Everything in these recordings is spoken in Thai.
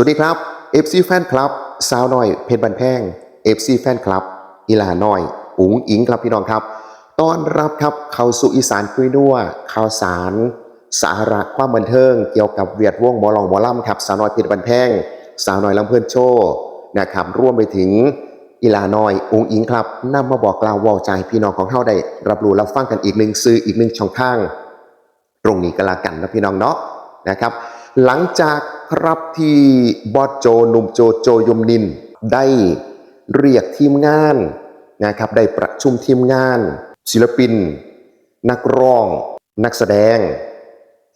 สวัสดีครับ FC แฟนคลับสาวน้อยเพชรบันแพง FC แฟนคลับอีลาน้อยอุ๋งอิงครับพี่น้องครับต้อนรับครับเข้าสู่อีสานคุยนัวข่าวสาร สาระความบันเทิง เกี่ยวกับเวียดวงหมอลองหมอล่ำครับสาวน้อยเพชรบันแพง สาวน้อยลำเพื่อนโชว์นะครับร่วมไปถึงอีลาน้อยอุ๋งอิงครับนำมาบอกกล่าวเวาใจพี่น้องของเฮาได้รับรู้รับฟังกันอีกหนึ่งซื้ออีกหนึ่งช่องทาง ตรงนี้ก็แล้วกันนะพี่น้องเนาะนะครับ หลังจาก ครับที่บอสโจหนุ่มโจโจยมนิน ได้เรียกทีมงานนะครับได้ประชุมทีมงาน ศิลปิน นักร้อง นักแสดง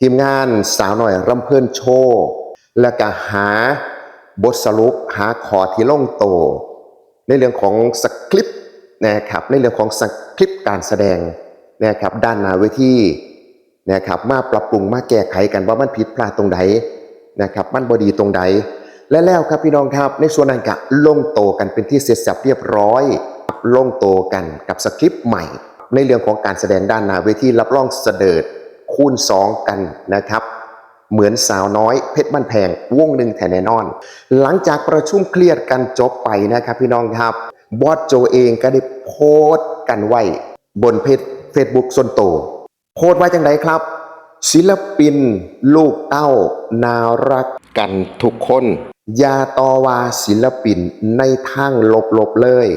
ทีมงานสาวหน่อยรำเพลินโชว์และก็หาบทสรุปหาขอที่ล่องโต ในเรื่องของสคริปต์นะครับในเรื่องของสคริปต์การแสดงนะครับด้านหน้าเวทีนะครับมาปรับปรุงมาแก้ไขกันว่ามันผิดพลาดตรงใดน นะครับมันบดีตรงใด และแล้วครับพี่น้องครับในส่วนนั้นก็ลงโตกันเป็นที่เสร็จสับเรียบร้อยลงโตกันกับสคริปต์ใหม่ ในเรื่องของการแสดงด้านหน้าเวทีรับรองเสดิร์ดคูณสองกันนะครับ เหมือนสาวน้อยเพชรบ้านแพงวงหนึ่งแทนแน่นอน หลังจากประชุมเคลียร์กันจบไปนะครับพี่น้องครับบอสโจเองก็ได้โพสต์กันไว้ บนเพจเฟซบุ๊กส่วนตัวโพสต์ไว้จังไดครับ ศิลปิน ลูกเต้านารักกันทุกคนอย่าต่อว่าศิลปินในทางลบๆเลย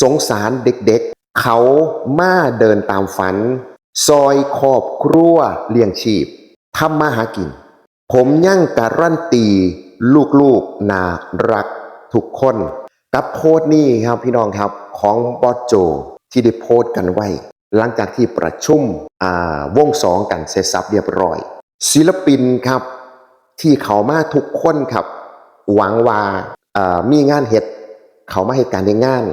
สงสารเด็กๆเขามาเดินตามฝัน ซอยครอบครัวเลี้ยงชีพทำมาหากิน ผมยั่งการันตี ลูกๆนารักทุกคน กับโพสต์นี้ครับพี่น้องครับของบอสโจที่ได้โพสต์กันไว้ หลังจากที่ประชุมอ่าวงสองกันเสร็จสับเรียบร้อย ศิลปินครับที่เขามาทุกคนครับ หวังว่าอ่ามีงานเห็ดเขามาให้การในงาน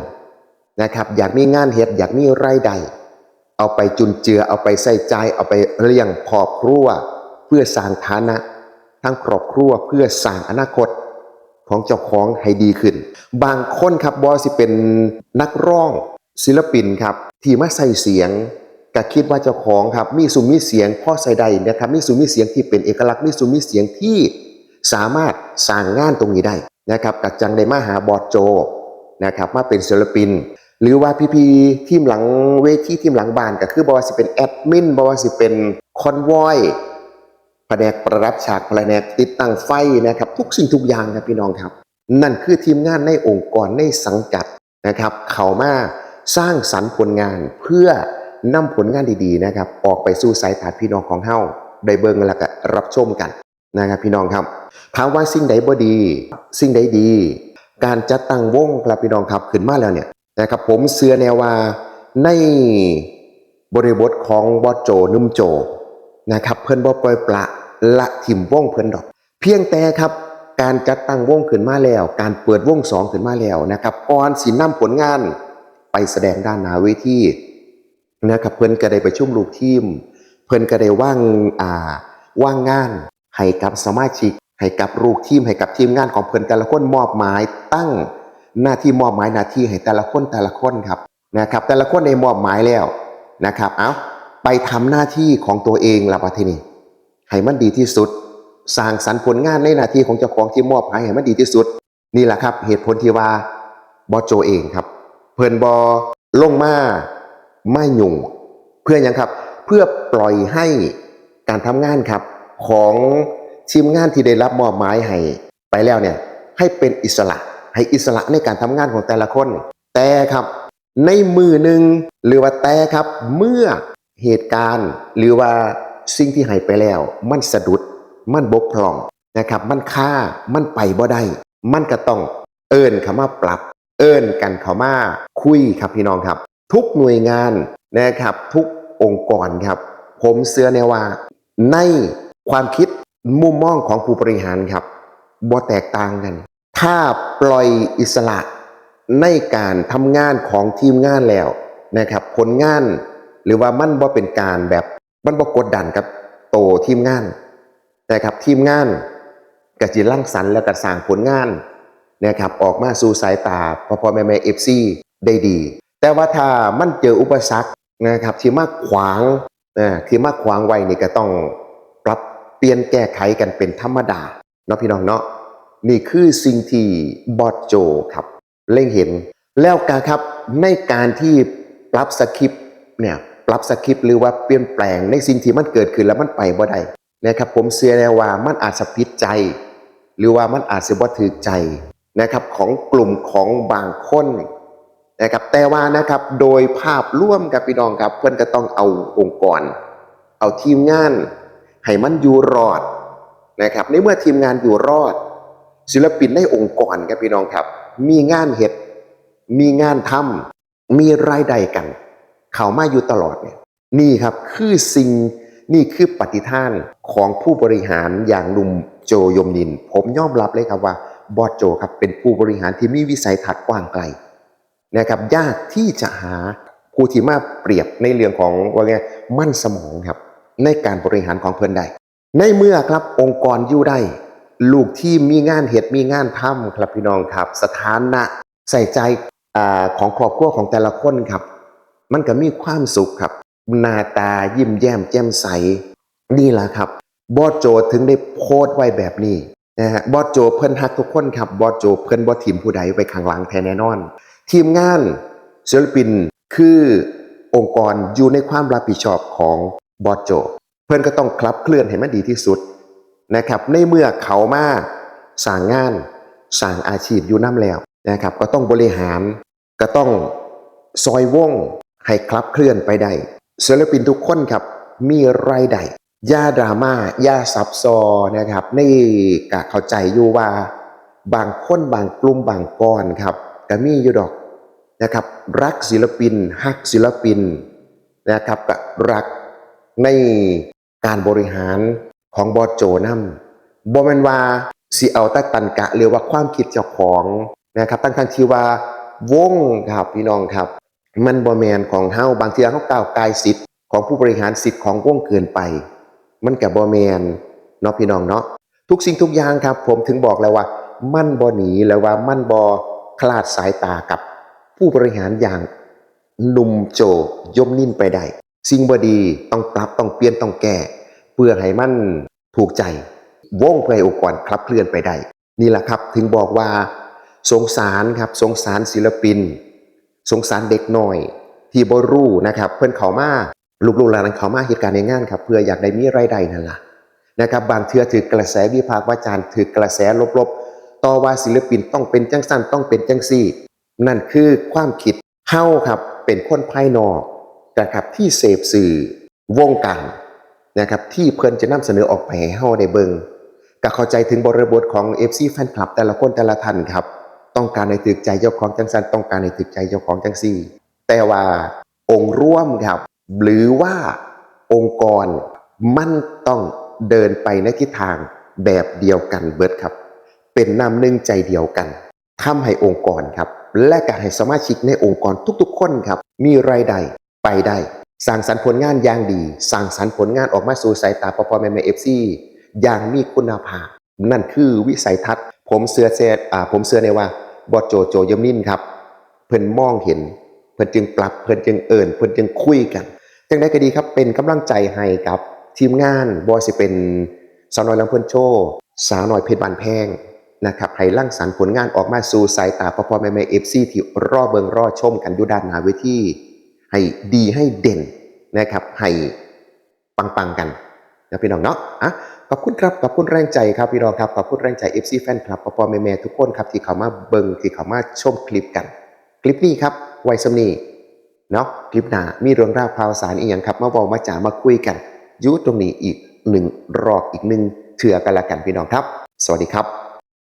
นะครับ อยากมีงานเห็ดอยากมีรายได้เอาไปจุนเจือเอาไปใส่ใจเอาไปเลี้ยงครอบครัว เพื่อสร้างฐานะทั้งครอบครัวเพื่อสร้างอนาคตของเจ้าของให้ดีขึ้น บางคนครับบอสิเป็นนักร้องศิลปินครับ ที่มาใส่เสียงก็คิดว่าเจ้าของครับมีสุมมีเสียงพ่อใส่ใดนะครับมีสุมมีเสียงที่เป็นเอกลักษณ์มีสุมมีเสียงที่สามารถสร้างงานตรงนี้ได้นะครับกัจังได้มาหาบอสโจนะครับมาเป็นศิลปิน หรือว่าพี่ๆทีมหลังเวทีทีมหลังบ้านก็คือบอว่าสิเป็นแอดมินบอว่าสิเป็นคอนวอยแผนกประดับฉากแผนกติดตั้งไฟนะครับ ทุกสิ่งทุกอย่างครับพี่น้องครับ นั่นคือทีมงานในองค์กรในสังกัดนะครับ เขามา สร้างสรรค์ผลงานเพื่อนำผลงานดีๆนะครับ ออกไปสู่สายตาพี่น้องของเฮาได้เบิ่งแล้วก็รับชมกันนะครับพี่น้องครับถามว่าสิ่งใดบ่ดี สิ่งใดดี การจัดตั้งวงครับพี่น้องครับขึ้นมาแล้วเนี่ยนะครับผมเชื่อแนวว่าในบริบทของบอโจนุ่มโจนะครับเพิ่นบ่ปล่อยปละละถิ่มวงเพิ่นดอก เพียงแต่ครับการจัดตั้งวงขึ้นมาแล้ว การเปิดวงสองขึ้นมาแล้วนะครับก่อนสินำผลงาน ไปแสดงด้านนาเวทีนะครับเพิ่อนก็ได้ประชุมลูกทีม เพิ่อนก็ได้ว่างอ่าว่างงานให้กับสมาชิกให้กับลูกทีมให้กับทีมงานของเพิ่อนแต่ละคนมอบหมายตั้งหน้าที่มอบหมายหน้าที่ให้แต่ละคนแต่ละคนครับนะครับแต่ละคนได้มอบหมายแล้วนะครับเอาไปทำหน้าที่ของตัวเองละบัดทีนี้ให้มันดีที่สุดสร้างสรรค์ผลงานในหน้าที่ของเจ้าของที่มอบหมายให้มันดีที่สุด นี่แหละครับ เหตุผลที่ว่าบอโจเองครับ เพิ่อนบอลงมาไม่ยุ่ง เพื่อหยังครับ เพื่อปล่อยให้การทำงานครับ ของทีมงานที่ได้รับมอบหมายให้ไปแล้วเนี่ยให้เป็นอิสระให้อิสระในการทำงานของแต่ละคน แต่ครับ ในมือหนึ่งหรือว่าแต่ครับ เมื่อเหตุการณ์หรือว่าสิ่งที่ให้ไปแล้ว มันสะดุดมันบกพร่องนะครับ มันค่ามันไปบ่ได้ มันก็ต้องเอิ้นคำว่าปรับ เอิ้นกันเข้ามาคุยครับพี่น้องครับ ทุกหน่วยงานนะครับ ทุกองค์กรครับ ผมเชื่อแน่ว่าในความคิดมุมมองของผู้บริหารครับบ่แตกต่างกัน ถ้าปล่อยอิสระในการทำงานของทีมงานแล้วนะครับ ผลงานหรือว่ามันบ่เป็นการแบบมันบ่กดดันกับโตทีมงาน แต่ครับทีมงานกจิร่างสรรค์และก็สร้างผลงาน นะครับออกมาสู่สายตาพ่อพ่อแม่แม่เอฟซีได้ดี แต่ว่าถ้ามันเจออุปสรรคนะครับที่มาขวางนะที่มาขวางไว้นี่ก็ต้องปรับเปลี่ยนแก้ไขกันเป็นธรรมดาเนาะพี่น้องเนาะนี่คือสิ่งที่บอสโจครับเล่งเห็นแล้วกาครับในการที่ปรับสคริปต์เนี่ยปรับสคริปต์หรือว่าเปลี่ยนแปลงในสิ่งที่มันเกิดขึ้นแล้วมันไปบ่ได้นะครับผมเชื่อแน่ว่ามันอาจจะผิดใจ หรือว่ามันอาจจะบ่ถือใจ นะครับของกลุ่มของบางคนนะครับแต่ว่านะครับโดยภาพร่วมกับพี่น้องครับ เพื่อนก็ต้องเอาองค์กร เอาทีมงานให้มันอยู่รอดนะครับในเมื่อทีมงานอยู่รอด ศิลปินในองค์กรครับพี่น้องครับ มีงานเห็ดมีงานทำมีรายได้กัน เขามาอยู่ตลอดเนี่ยนี่ครับคือสิ่งนี่คือปฏิท่านของผู้บริหารอย่างหนุ่มโจยมนิน ผมยอมรับเลยครับว่า บอสโจครับเป็นผู้บริหารที่มีวิสัยทัศน์กว้างไกลนะครับยากที่จะหาผู้ที่มาเปรียบในเรื่องของว่าไงมั่นสมองครับในการบริหารของเพื่อนได้ ในเมื่อครับองค์กรอยู่ได้ ลูกที่มีงานเหตุมีงานทำครับพี่น้องครับ สถานะใส่ใจอของครอบครัวของแต่ละคนครับ มันก็มีความสุขครับหน้าตายิ้มแย้มแจ่มใสนี่แหละครับบอสโจถึงได้โพสต์ไว้แบบนี้ นะฮะบอสโจเพิ่นฮักทุกคนครับบอสโจเพิ่นบ่ทีมผู้ใดไปข้างหลังแท้แน่นอน ทีมงานศิลปินคือองค์กรอยู่ในความรับผิดชอบของบอสโจ เพื่อนก็ต้องคลับเคลื่อนให้มันดีที่สุดนะครับในเมื่อเขามาสร้างงานสร้างอาชีพอยู่น้ำแล้วนะครับก็ต้องบริหารก็ต้องซอยวงให้คลับเคลื่อนไปได้ศิลปินทุกคนครับมีรายได้ ย่าดราม่าย่าซับซอนะครับในกะเข้าใจอยู่ว่า บางคนบางกลุ่มบางก้อนครับก็มีอยู่ดอกนะครับ รักศิลปินฮักศิลปินนะครับก็รักในการบริหารของบอโจนํบ่แม่นว่าสิเอาแต่ตันกะหรือว่าความคิดเจ้าของนะครับทั้งทั้งที่ว่าวงครับพี่น้องครับ มันบ่แมนของเฮาบางทีเฮาก้าวไกลสิทธิ์ของผู้บริหารสิทธิ์ของวงเกินไป มันก็บ่แมนเนาะพี่น้องเนาะทุกสิ่งทุกอย่างครับ ผมถึงบอกแล้วว่า มั่นบ่หนีแล้วว่ามั่นบ่คลาดสายตากับผู้บริหารอย่างหนุ่มโจยมนิ่นไปได้สิ่งบดีต้องปรับต้องเปลี่ยนต้องแก้เพื่อให้มันถูกใจว่อให้องค์กรคลับเคลื่อนไปได้ นี่แหละครับถึงบอกว่า สงสารครับสงสารศิลปิน สงสารเด็กหน่อย ที่บรู้นะครับ เพื่อนเขามา ลูกๆหลานเขามาเหตุการณ์ในงานครับเพื่ออยากได้มีรายได้นั่นล่ะนะครับบางเทือถือกระแสวิพากษ์วิจารณ์ถือกระแสลบๆ ต่อว่าศิลปินต้องเป็นจังสั้นต้องเป็นจังซี่ นั่นคือความคิดเฮาครับเป็นคนภายนอกนะครับที่เสพสื่อวงการนะครับที่เพิ่นจะนำเสนอออกไปให้เฮาได้เบิงก็เข้าใจถึงบริบทของ FC แฟนคลับแต่ละคนแต่ละท่านครับ ต้องการให้ถึกใจเจ้าของจังสันต้องการให้ถึกใจเจ้าของจังซี่ แต่ว่าองค์ร่วมครับ หรือว่าองค์กรมันต้องเดินไปในทิศทางแบบเดียวกันเบิดครับ เป็นน้ำหนึ่งใจเดียวกันทำให้องค์กรครับ และการให้สมาชิกในองค์กรทุกๆ คนครับ มีรายได้ไปได้สร้างสรรค์ผลงานอย่างดีสร้างสรรค์ผลงานออกมาสู่สายตาปอปอแม่แม่เอฟซีอย่างมีคุณภาพ นั่นคือวิสัยทัศน์ ผมเสือเซอ่าผมเสือในว่าบอโจโจยมนินครับ เพิ่นมองเห็น เพิ่นจึงปรับเพิ่นจึงเอิ่นเพิ่นจึงคุยกัน จังได้ก็ดีครับเป็นกำลังใจให้กับ ทีมงานบอสิเป็นสาวน้อยลำเพิ่นโชว์สาวน้อยเพชรบานแพงนะครับให้ร่างสรรค์ผลงานออกมาสู่สายตาพ่อพ่อแม่แม่เอฟซีที่รอเบิงรอชมกันอยู่ด้านหน้าเวทีให้ดีให้เด่นนะครับให้ปังๆกันนะพี่น้องเนาะอะขอบคุณครับขอบคุณแรงใจครับพี่น้องครับขอบคุณแรงใจ FC แฟนคลับพ่อพ่อแม่แม่ทุกคนครับที่เข้ามาเบิงที่เข้ามาชมคลิปกัน คลิปนี้ครับไว้สำนี เนาะคลิปหน้ามีเรื่องราวข่าวสารอีกอย่างครับมาบอกมาจ๋ามาคุยกันยุตรงนี้อีกหนึ่งรอบอีกหนึ่งเถื่อกันละกันพี่น้องครับ สวัสดีครับ